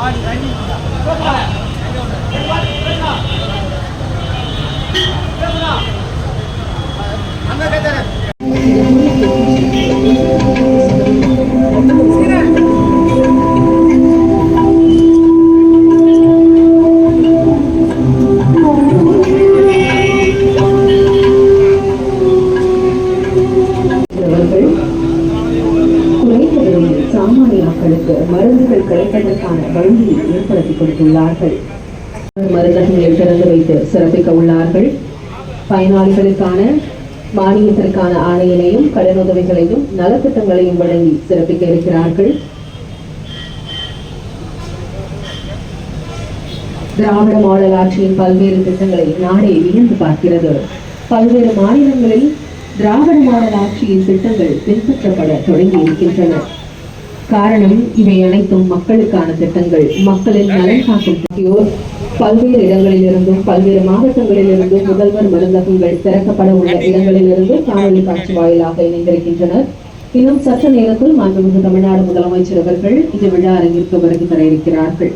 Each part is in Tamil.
啊，你赶紧的，快！உள்ளார்கள் மருந்தகங்களை திறந்து வைத்து சிறப்பிக்க உள்ளார்கள். பயனாளிகளுக்கான மானியத்திற்கான ஆணையினையும் கடனுதவிகளையும் நலத்திட்டங்களையும் வழங்கி சிறப்பிக்க இருக்கிறார்கள். திராவிட மாடல் ஆட்சியின் பல்வேறு திட்டங்களை நாடே வியந்து பார்க்கிறது. பல்வேறு மாநிலங்களில் திராவிட மாடல் ஆட்சியின் திட்டங்கள் பின்பற்றப்பட தொடங்கி இருக்கின்றன. காரணம் இவை அனைத்தும் மக்களுக்கான திட்டங்கள். மக்களின் நலன் காக்கும் ஆகியோர் பல்வேறு இடங்களிலிருந்தும் பல்வேறு மாவட்டங்களிலிருந்தும் முதல்வர் மருந்தகங்கள் திறக்கப்பட உள்ள இடங்களிலிருந்து காணொலி காட்சி வாயிலாக இணைந்திருக்கின்றனர். இன்னும் சற்று நேரத்தில் மாண்புமிகு தமிழ்நாடு முதலமைச்சர் அவர்கள் இந்த விழா அரங்கிற்கு வருகை தர இருக்கிறார்கள்.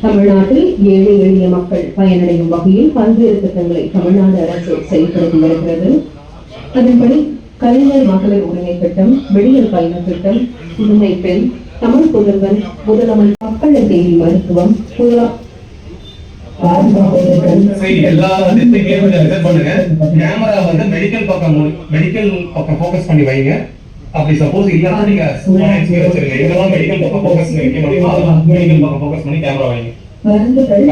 தமிழ்நாட்டில் ஏழை எளிய மக்கள் பயனடையும் வகையில் பல்வேறு திட்டங்களை தமிழ்நாடு அரசு செயல்படுத்தி வருகிறது. அதன்படி கலைஞர் மகளிர் உரிமை திட்டம் விடியல் பயண திட்டம் புதுமை பெண் தமிழ் புதல்வன் முதலமைச்சர் மக்களை தேடி மருத்துவம் புல- பாதுகாப்பு திட்டம், சரி எல்லா திசைக்கும் கொஞ்சம் ரிசர்வ் பண்ணுங்க. கேமரா வந்து மெடிக்கல் பக்கம் மெடிக்கல் பக்கம் ஃபோக்கஸ் பண்ணி வைங்க. அப்படி சப்போஸ் இல்லனா நீங்க எங்கெல்லாம் மெடிக்கல் பக்கம் ஃபோக்கஸ் வைக்க முடியுமோ? அதெல்லாம் மெடிக்கல் பக்கம் ஃபோக்கஸ் பண்ணி கேமரா வைங்க.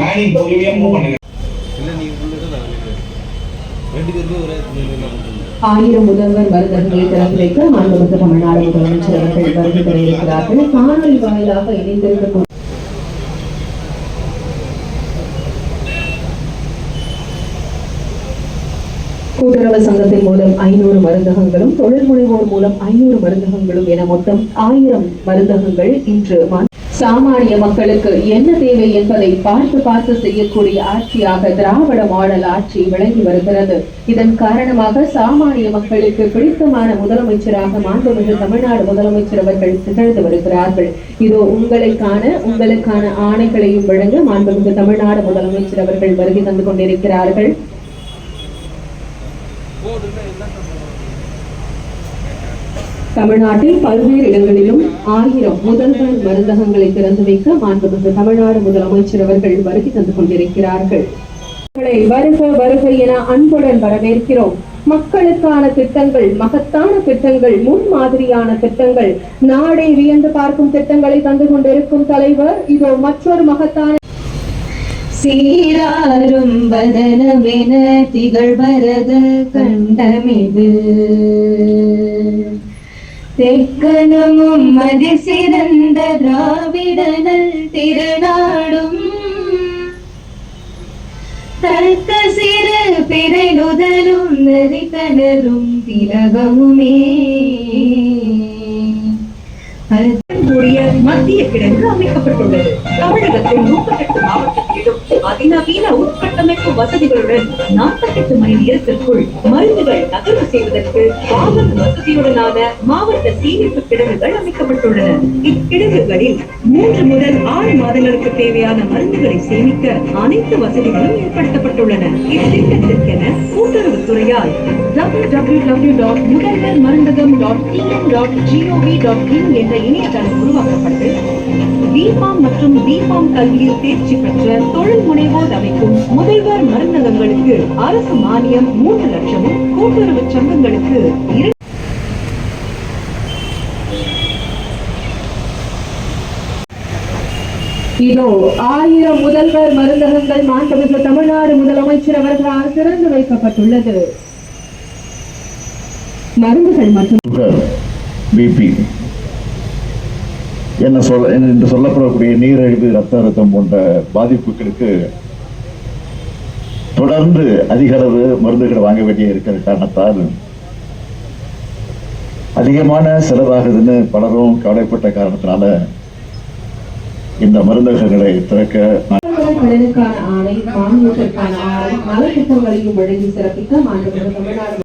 பேனிங் மூவ் பண்ணுங்க. ஆயிரம் முதல்வர் மருந்தகங்களை திறந்து வைக்க மாண்புமிகு தமிழ்நாடு முதலமைச்சர் அவர்கள் வருகை தர இருக்கிறார்கள் காணொலி வாயிலாக இணைந்திருக்க கூட்டுறவு சங்கத்தின் மூலம் ஐநூறு மருந்தகங்களும் தொழில் முனைவோர் மூலம் ஐநூறு மருந்தகங்களும் என மொத்தம் ஆயிரம் மருந்தகங்கள் இன்று சாமானிய மக்களுக்கு என்ன தேவை என்பதை பார்த்து பார்த்து செய்யக்கூடிய ஆட்சியாக திராவிட மாடல் ஆட்சி விளங்கி வருகிறது. இதன் காரணமாக சாமானிய மக்களுக்கு பிடித்தமான முதலமைச்சராக மாண்புமிகு தமிழ்நாடு முதலமைச்சர் அவர்கள் திகழ்ந்து வருகிறார்கள். இதோ உங்களுக்கான உங்களுக்கான ஆணைகளையும் வழங்க மாண்புமிகு தமிழ்நாடு முதலமைச்சர் அவர்கள் வருகை தந்து கொண்டிருக்கிறார்கள். தமிழ்நாட்டில் பல்வேறு இடங்களிலும் ஆயிரம் முதல்வர் மருந்தகங்களை திறந்து வைக்க மாண்புமிகு தமிழ்நாடு முதலமைச்சர் அவர்கள் வருகை தந்து கொண்டிருக்கிறார்கள். வருக வருக என அன்புடன் வரவேற்கிறோம். மக்களுக்கான திட்டங்கள் மகத்தான திட்டங்கள் முன்மாதிரியான திட்டங்கள் நாடை வியந்து பார்க்கும் திட்டங்களை தந்து கொண்டிருக்கும் தலைவர் இதோ மற்றொரு மகத்தான சீராரும் வதனமென திகழ்வரத கண்டமிது தெக்கணமும் மதி சிறந்த திராவிடனல் திருநாடும் தக்க சிறு பிறை நுதலும் நதி கணரும் திலகமுமே கூடிய மத்திய கிடங்கு அமைக்கப்பட்டுள்ளது தமிழகத்தில் முப்பத்தெட்டு மாவட்டங்களிலும் அதிநவீன உட்கட்டமைப்பு வசதிகளுடன் நாற்பத்தெட்டு மணி நேரத்திற்குள் மருந்துகள் நகர்வு செய்வதற்கு வாகன வசதியுடனான மாவட்ட சேமிப்பு கிடங்குகள் அமைக்கப்பட்டுள்ளன. இக்கிடங்குகளில் மூன்று முதல் ஆறு மாதங்களுக்கு தேவையான மருந்துகளை சேமிக்க அனைத்து வசதிகளும் ஏற்படுத்தப்பட்டுள்ளன. இத்திட்டத்திற்கென கூட்டுறவு துறையால் முதல்வர் மருந்தகம் dot TN dot GOV dot in என்ற இணையதளம் உருவாக்கப்பட்டு பிபாம் மற்றும் பிபாம் கல்வியில் தேர்ச்சி பெற்ற தொழில் முனைவோர் அமைக்கும் முதல்வர் மருந்தகங்களுக்கு அரசு மானியம் மூன்று லட்சமும் கூட்டுறவு சங்கங்களுக்கு இரண்டு இதோ ஆயிரம் முதல்வர் மருந்தகங்கள் மாண்புமிகு தமிழ்நாடு முதலமைச்சர் அவர்களால் திறந்து வைக்கப்பட்டுள்ளது. மருந்துகள் மற்றும் பிபி என்ன சொல்ல என்று சொல்லப்படக்கூடிய நீரழிவு ரத்த அழுத்தம் போன்ற பாதிப்புகளுக்கு தொடர்ந்து அதிக அளவு மருந்துகள் வாங்க வேண்டிய இருக்கிற காரணத்தால் அதிகமான செலவாகுதுன்னு பலரும் கவலைப்பட்ட காரணத்தினால இந்த மருந்தகங்களை திறக்க ஆணை மானியத்திற்கான ஆணை நலத்திட்டங்களையும் வழங்கி சிறப்பிக்க மாண்புமிகு தமிழ்நாடு.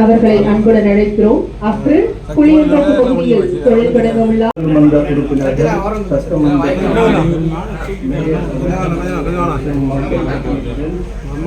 அவர்களை அன்புடன் அழைக்கிறோம். அப்ரில் பகுதியில் தொழில் தொடங்க உள்ள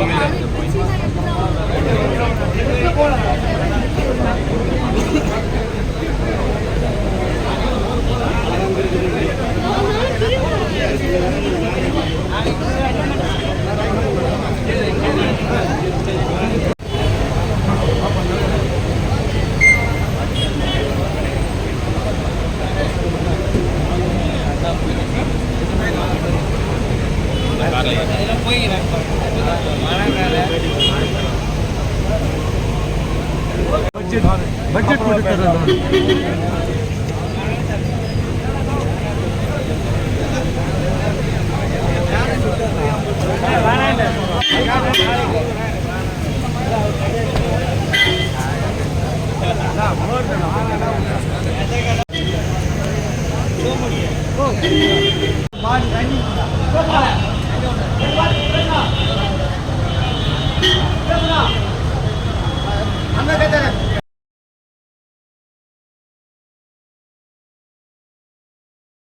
எடுத்து அங்க கேட்டாங்க